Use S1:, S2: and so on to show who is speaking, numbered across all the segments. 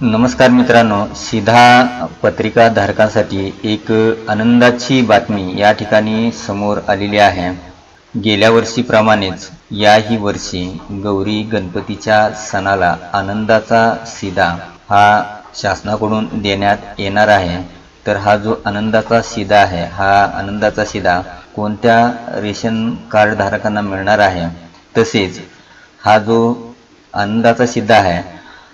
S1: नमस्कार मित्रांनो सिधा पत्रिका धारकांसाठी एक आनंदाची बातमी या ठिकाणी समोर आलेली आहे. गेल्या वर्षीप्रमाणेच याही वर्षी गौरी गणपतीच्या सणाला आनंदाचा सिधा हा शासनाकडून देण्यात येणार आहे. तर हा जो आनंदाचा सिधा आहे हा आनंदाचा सिधा कोणत्या रेशन कार्ड धारकांना मिळणार आहे? तसेच हा जो आनंदाचा सिद्धा आहे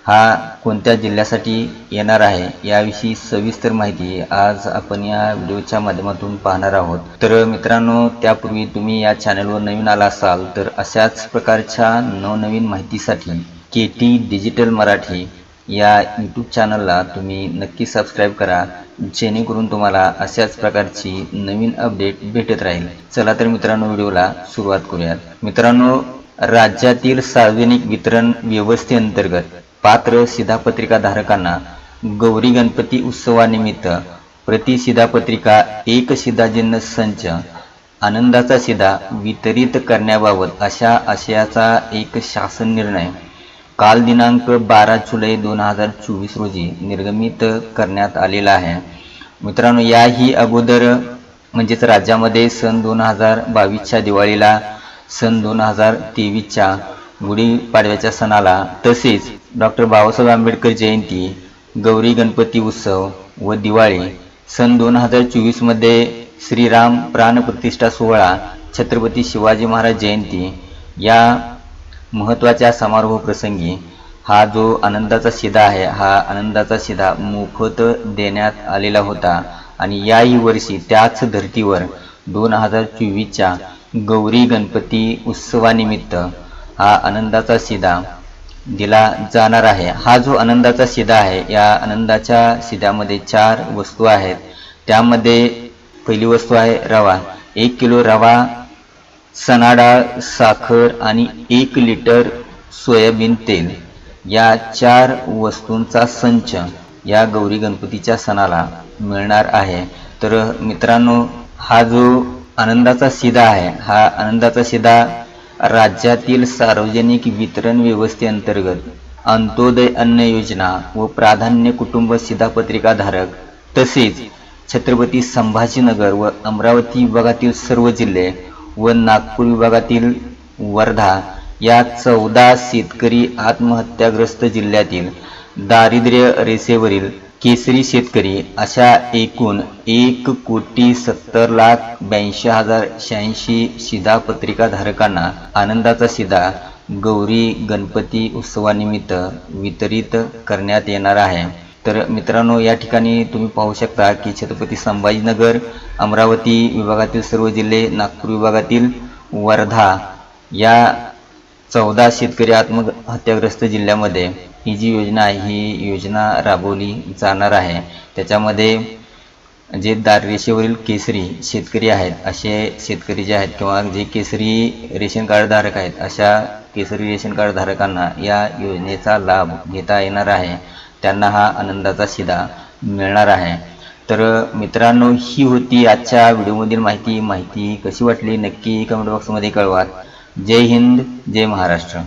S1: हा कोणत्या जिल्ह्यासाठी येणार आहे याविषयी सविस्तर माहिती आज आपण या व्हिडिओच्या माध्यमातून पाहणार आहोत. तर मित्रांनो त्यापूर्वी तुम्ही या चॅनलवर नवीन आला असाल तर अशाच प्रकारच्या नवनवीन माहितीसाठी के टी डिजिटल मराठी या यूट्यूब चॅनलला तुम्ही नक्की सबस्क्राईब करा जेणेकरून तुम्हाला अशाच प्रकारची नवीन अपडेट भेटत राहील. चला तर मित्रांनो व्हिडिओला सुरुवात करूयात. मित्रांनो राज्यातील सार्वजनिक वितरण व्यवस्थेअंतर्गत पात्र शिधापत्रिका धारकांना गौरी गणपती उत्सवानिमित्त प्रति शिधापत्रिका एक शिधाजन्य संच आनंदाचा शिधा वितरित करण्याबाबत अशा आशयाचा एक शासन निर्णय काल दिनांक बारा जुलै दोन हजार चोवीस रोजी निर्गमित करण्यात आलेला आहे. मित्रांनो याही अगोदर म्हणजेच राज्यामध्ये सन दोन हजार बावीसच्या दिवाळीला सन दोन हजार तेवीसच्या गुढीपाडव्याच्या सणाला. तसेच डॉक्टर बाबासाहेब आंबेडकर जयंती गौरी गणपती उत्सव व दिवाळी. सन दोन हजार चोवीसमध्ये श्रीराम प्राणप्रतिष्ठा सोहळा छत्रपती शिवाजी महाराज जयंती या महत्त्वाच्या समारोहप्रसंगी हा जो आनंदाचा शिधा आहे हा आनंदाचा शिधा मोफत देण्यात आलेला होता. आणि याही वर्षी त्याच धर्तीवर दोन हजार चोवीसच्या गौरी गणपती उत्सवानिमित्त हा आनंदाचा सिदा दिला जाणार आहे. हा जो आनंदाचा सिदा आहे या आनंदाच्या शिद्यामध्ये चार वस्तू आहेत. त्यामध्ये पहिली वस्तू आहे रवा. एक किलो रवा सनाडा साखर आणि एक लिटर सोयाबीन तेल. या चार वस्तूंचा संच या गौरी गणपतीच्या सणाला मिळणार आहे. तर मित्रांनो हा जो आनंदाचा सिदा आहे हा आनंदाचा सिदा राज्यातील सार्वजनिक वितरण व्यवस्थेअंतर्गत अंत्योदय अन्न योजना व प्राधान्य कुटुंब सिधापत्रिकाधारक तसेच छत्रपती संभाजीनगर व अमरावती विभागातील सर्व जिल्हे व नागपूर विभागातील वर्धा या चौदा शेतकरी आत्महत्याग्रस्त जिल्ह्यातील दारिद्र्य रेषेवरील केसरी शेतकरी अशा एकूण एक कोटी सत्तर लाख ब्याऐंशी हजार शहाऐंशी शिधा धारकांना आनंदाचा शिधा गौरी गणपती उत्सवानिमित्त वितरित करण्यात येणार आहे. तर मित्रांनो या ठिकाणी तुम्ही पाहू शकता की छत्रपती संभाजीनगर अमरावती विभागातील सर्व जिल्हे नागपूर विभागातील वर्धा या चौदा शेतकरी आत्महत्याग्रस्त जिल्ह्यामध्ये ही जी योजना आहे ही योजना राबवली जाणार आहे. त्याच्यामध्ये जे दाररेषेवरील केसरी शेतकरी आहेत असे शेतकरी जे आहेत किंवा जे केसरी रेशन कार्डधारक आहेत अशा केसरी रेशन कार्डधारकांना या योजनेचा लाभ घेता येणार आहे. त्यांना हा आनंदाचा शिधा मिळणार आहे. तर मित्रांनो ही होती आजच्या व्हिडिओमधील माहिती. माहिती कशी वाटली? नक्की कमेंट बॉक्समध्ये कळवा. जय हिंद जय महाराष्ट्र.